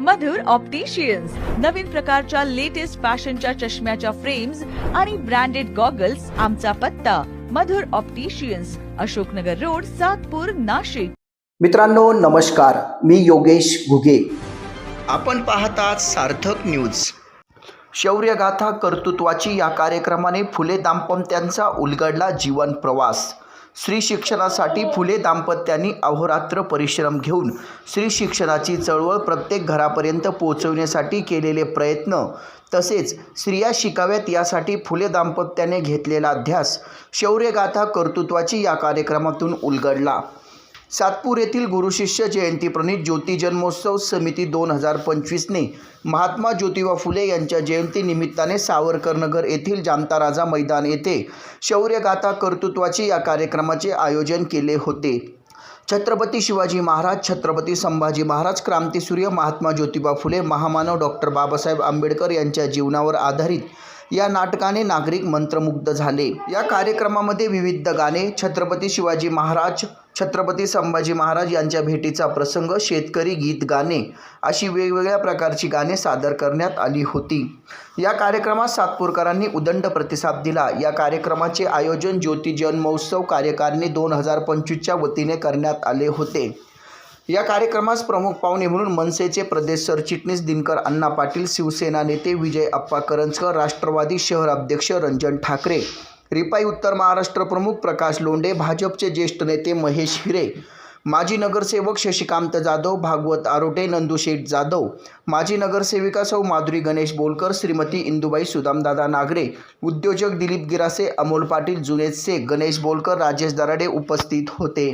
मधुर opticians नवीन प्रकारच्या latest फॅशनच्या चष्म्याच्या फ्रेम्स आणि ब्रँडेड गॉगल्स आमचा पत्ता. Madhur opticians Ashoknagar road Satpur Nashik. मित्रांनो नमस्कार. मी योगेश घुगे. आपण पाहतात सार्थक न्यूज शौर्यगाथा कर्तृत्वाची या कार्यक्रमाने फुले दाम्पत्यांचा उलगडला जीवन प्रवास. स्त्री शिक्षणासाठी फुले दाम्पत्यांनी अहोरात्र परिश्रम घेऊन स्त्री शिक्षणाची चळवळ प्रत्येक घरापर्यंत पोहोचवण्यासाठी केलेले प्रयत्न तसेच स्त्रिया शिकाव्यात यासाठी फुले दाम्पत्याने घेतलेला ध्यास शौर्यगाथा कर्तृत्वाची या कार्यक्रमातून उलगडला. सातपूर येथील गुरुशिष्य जयंतीप्रणित ज्योती जन्मोत्सव समिती दोन हजार पंचवीसने महात्मा ज्योतिबा फुले यांच्या जयंतीनिमित्ताने सावरकरनगर येथील जामता राजा मैदान येथे शौर्यगाथा कर्तृत्वाची या कार्यक्रमाचे आयोजन केले होते. छत्रपती शिवाजी महाराज छत्रपती संभाजी महाराज क्रांतीसूर्य महात्मा ज्योतिबा फुले महामानव डॉक्टर बाबासाहेब आंबेडकर यांच्या जीवनावर आधारित या नाटकाने नागरिक मंत्रमुग्ध झाले. या कार्यक्रमामध्ये विविध गाणे छत्रपती शिवाजी महाराज छत्रपती संभाजी महाराज यांच्या भेटीचा प्रसंग शेतकरी गीत गाणे अशी वेगवेगळ्या प्रकारची गाणे सादर करण्यात आली होती. या कार्यक्रमात सातपूरकरांनी उदंड प्रतिसाद दिला. या कार्यक्रमाचे आयोजन ज्योती जन्मोत्सव कार्यकारिणी दोन हजार पंचवीसच्या वतीने करण्यात आले होते. या कार्यक्रमास प्रमुख पाहुणे म्हणून मनसेचे प्रदेश सरचिटणीस दिनकर अण्णा पाटील शिवसेना नेते विजय अप्पा करंजकर राष्ट्रवादी शहर अध्यक्ष रंजन ठाकरे रिपाई उत्तर महाराष्ट्र प्रमुख प्रकाश लोंढे भाजपचे ज्येष्ठ नेते महेश हिरे माजी नगरसेवक शशिकांत जाधव भागवत आरोटे नंदुशेठ जाधव माजी नगरसेविका सौ माधुरी गणेश बोलकर श्रीमती इंदुबाई सुदामदादा नागरे उद्योजक दिलीप गिरासे अमोल पाटील जुनेद शेख गणेश बोलकर राजेश दराडे उपस्थित होते.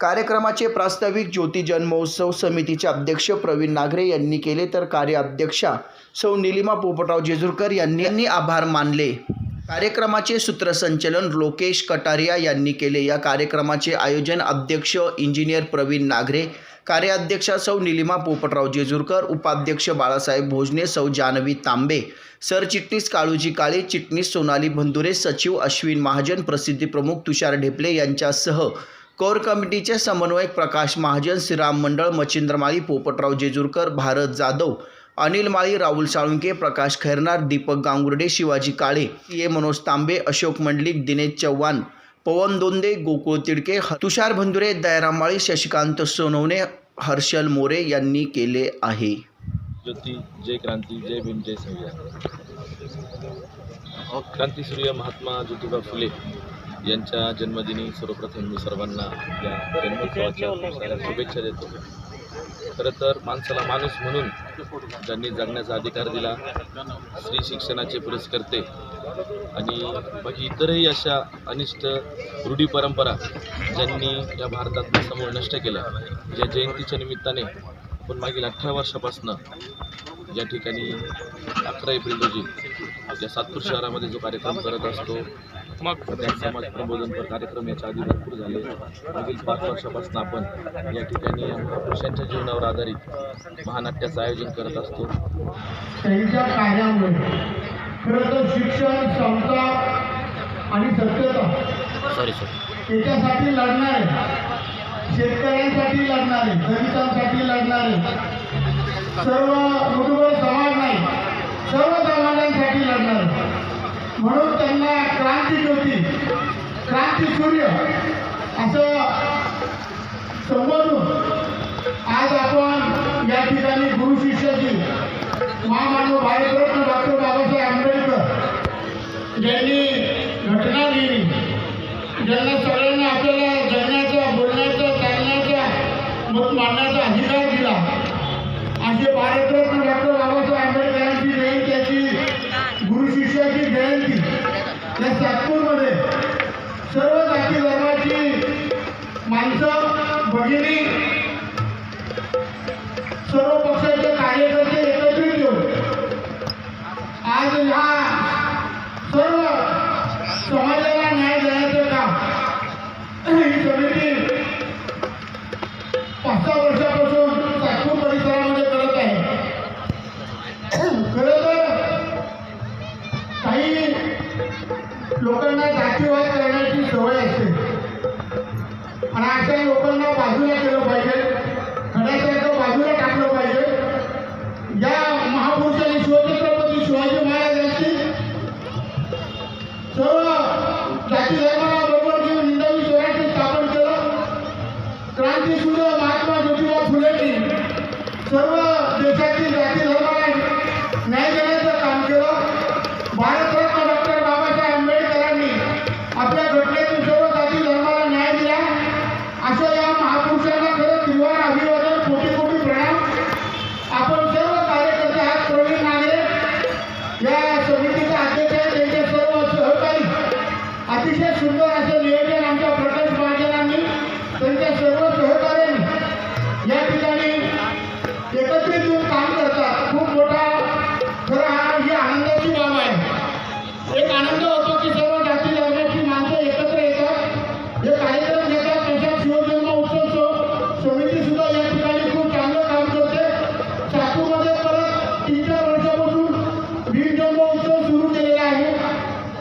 कार्यक्रमाचे प्रास्ताविक ज्योती जन्मोत्सव समितीचे अध्यक्ष प्रवीण नागरे यांनी केले तर कार्याध्यक्षा सौ निलिमा पोपटराव जेजुरकर यांनी आभार मानले. कार्यक्रमाचे सूत्रसंचलन लोकेश कटारिया यांनी केले. या कार्यक्रमाचे आयोजन अध्यक्ष इंजिनियर प्रवीण नागरे कार्याध्यक्षा सौ निलिमा पोपटराव जेजुरकर उपाध्यक्ष बाळासाहेब भोजने सौ जानवी तांबे सरचिटणीस काळूजी काळे चिटणीस सोनाली बंधुरे सचिव अश्विन महाजन प्रसिद्धी प्रमुख तुषार ढेपले यांच्यासह कोर कमिटीचे समन्वयक प्रकाश महाजन श्रीराम मंडळ मच्छिंद्रमाळी पोपटराव जेजुरकर भारत जाधव अनिल माळी राहुल साळुंके प्रकाश खैरनार दीपक गांगुर्डे शिवाजी काळे ए. मनोज तांबे अशोक मंडलिक दिनेश चव्हाण पवन दोंदे गोकुळ तिडके ह- तुषार भंदुरे दयाराम माळी शशिकांत सोनवणे हर्षल मोरे यांनी केले आहे. ज्योती जय क्रांती जय भीम जय संविधान क्रांतीसूर्य महात्मा ज्योतिबा फुले. यांच्या जन्मदिनी सर्वप्रथम मी सर्वांना या जन्मोत्सवाच्या शुभेच्छा देतो. खरं तर माणसाला माणूस म्हणून ज्यांनी जगण्याचा अधिकार दिला स्त्री शिक्षणाचे पुरस्कर्ते आणि बाकी इतरही अशा अनिष्ट रूढी परंपरा ज्यांनी या भारतात समोर नष्ट केल्या या जयंतीच्या निमित्ताने आपण मागील अठरा वर्षापासून या ठिकाणी अकरा एप्रिल रोजी या सातपूर शहरामध्ये जो कार्यक्रम करत असतो मग? त्या समाज प्रबोधनपर कार्यक्रम याच्या आधी भरपूर झाले. मागील पाच वर्षापासून आपण या ठिकाणी या महापुरुषांच्या जीवनावर आधारित महानाट्याचं आयोजन करत असतो. त्यांच्या कार्यामुळे खरं तर शिक्षण समता आणि सत्यता सॉरी सॉरी याच्यासाठी लढणारे शेतकऱ्यांसाठी लढणारे दलितांसाठी लढणारे सर्व कुटुंब समाज नाही सर्व समाजांसाठी लढणार. म्हणून त्यांना क्रांती ज्योती क्रांती सूर्य असं संबोधून आज आपण या ठिकाणी गुरु शिष्याची महामानव भारतरत्न डॉक्टर बाबासाहेब आंबेडकर ज्यांनी घटना लिहिली. ज्यांना सगळ्यांना आपल्याला जगण्याचा बोलण्याचा चालण्याचा मत मांडण्याचा अधिकार दिला. असे डॉक्टर बाबासाहेब आंबेडकरांची जयंती याची गुरु शिष्याची जयंती या सातपूरमध्ये सर्व जाती धर्माची माणसं भगिनी सर्व पक्षाचे कार्यकर्ते एकत्रित येऊन आज ह्या अशा लोकांना बाजूला केलं पाहिजे. बाजूला टाकलं पाहिजे. या महापुरुषांनी शिवछत्रपती शिवाजी महाराजांची सर्व जाती धर्माला घेऊन हिंदवी स्वराज्य स्थापन केलं. क्रांतीसूर्य महात्मा ज्योतिबा फुलेंनी सर्व देशातील